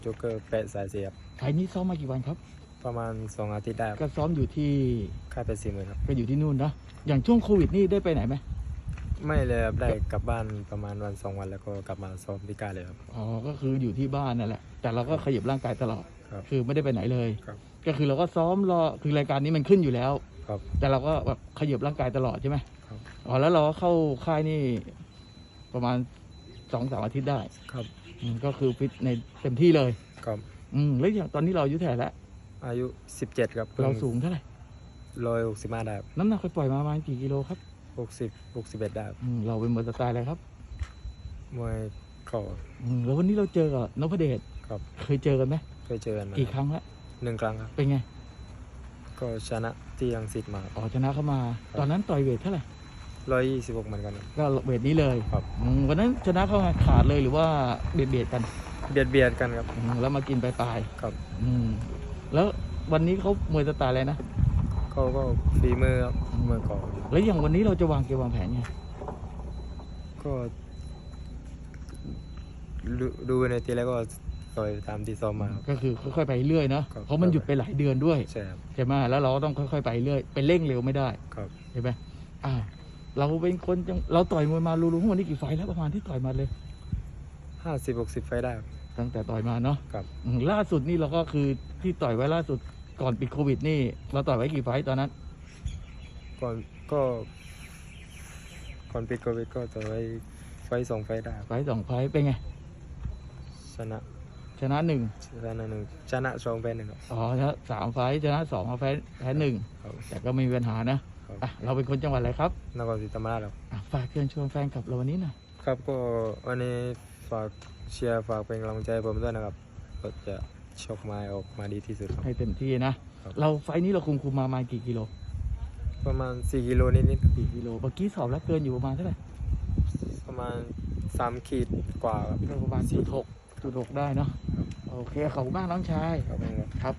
โจ๊กเกอร์แปะสายเสียบไฟล์นี้ซ้อมมากี่วันครับ ประมาณสองอาทิตย์ได้ครับก็ซ้อมอยู่ที่ค่ายเป็นสี่หมื่นครับ ก็อยู่ที่นู่นนะอย่างช่วงโควิดนี่ได้ไปไหนไหมไม่เลยครับได้กลับบ้านประมาณวันสองวันแล้วก็กลับมาซ้อมที่ค่ายเลยครับ อ๋อก็คืออยู่ที่บ้านนั่นแหละ แต่เราก็ขยับร่างกายตลอด ครับ คือไม่ได้ไปไหนเลย ครับ ก็คือเราก็ซ้อมรอคือรายการนี้มันขึ้นอยู่แล้ว ครับ แต่เราก็แบบขยับร่างกายตลอดใช่ไหมครับ อ๋อแล้วเราก็เข้าค่ายนี่ ประมาณสองสามอาทิตย์ได้ ครับ อืมก็คือฟิตในเต็มที่เลยครับอืมแล้วอย่างตอนนี้เราอายุเท่าไหร่แล้วอายุสิบเจ็ดครับเราสูงเท่าไหร่ร้อยหกสิบห้าได้ครับน้ำหนักไปปล่อยมาประมาณกี่กิโลครับหกสิบหกสิบเอ็ดได้ครับอืมเราเป็นมวยสไตล์อะไรครับมวยเข่าอืมแล้ววันนี้เราเจอกับนพเดชครับ เคยเจอกันไหมเคยเจอกันมากี่ครั้งแล้วหนึ่งครั้งครับ เป็นไงก็ชนะที่ยังสิทธิ์มาอ๋อชนะเข้ามา ตอนนั้นต่อยเวทเท่าไหร่ ร้อยยี่สิบหกเหมือนกันครับก็เวทนี้เลยครับ อืมวันนั้นชนะเข้ามาขาดเลยหรือว่าเบียดเบียดกันเบียดเบียดกันครับ อืมแล้วมากินไปลายครับ ๆอืมแล้ววันนี้เขามวยสไตล์อะไรนะ เขาก็ฝีมือครับมือเก่าแล้วอย่างวันนี้เราจะวางเกมวางแผนไงก็ดูดูในทีแรกก็ต่อยตามที่ซ้อมมาครับ ก็คือค่อยๆไปเรื่อยเนาะครับ เพราะมันหยุดไปหลายเดือนด้วยใช่ครับใช่ไหมแล้วเราก็ต้องค่อยๆไปเรื่อยไปเร่งเร็วไม่ได้ครับ ใช่ไหมอ่า เราเป็นคนจังเราต่อยมวยมารู้ๆวันนี้กี่ไฟล์แล้วประมาณที่ต่อยมาเลยห้าสิบหกสิบไฟได้ครับ ตั้งแต่ต่อยมาเนาะครับ อืมล่าสุดนี่เราก็คือที่ต่อยไว้ล่าสุดก่อนปิดโควิดนี่ เราต่อยไว้กี่ไฟต์ตอนนั้น ก่อนก็ก่อนปิดโควิดก็ต่อยไฟสองไฟได้ครับไฟต์สองไฟต์เป็นไง ชนะชนะหนึ่งชนะหนึ่งชนะสองแพ้หนึ่งครับอ๋อชนะสามไฟต์ชนะสองเอาแพ้แพ้หนึ่งครับแต่ก็ไม่มีปัญหานะ ครับอะเราเป็นคนจังหวัดอะไรครับนครศรีธรรมราชครับอะฝากเชิญชวนแฟนคลับเราวันนี้หน่อยครับก็วันนี้ฝากเชียร์ฝากเป็นกำลังใจให้ผมด้วยนะครับก็จะชกไม้ออกมาดีที่สุดครับ ให้เต็มที่นะ ครับ เราไฟต์นี้เราคุมคุมมาประมาณกี่กิโลประมาณ 4 กิโลนิดสี่กิโลเมื่อกี้สอบแล้วเกินอยู่ประมาณเท่าไหร่ๆประมาณ 3 ขีดกว่าครับก็ประมาณจุดหกจุดหกได้เนาะโอเคขอบคุณมากน้องชาย ครับผมครับ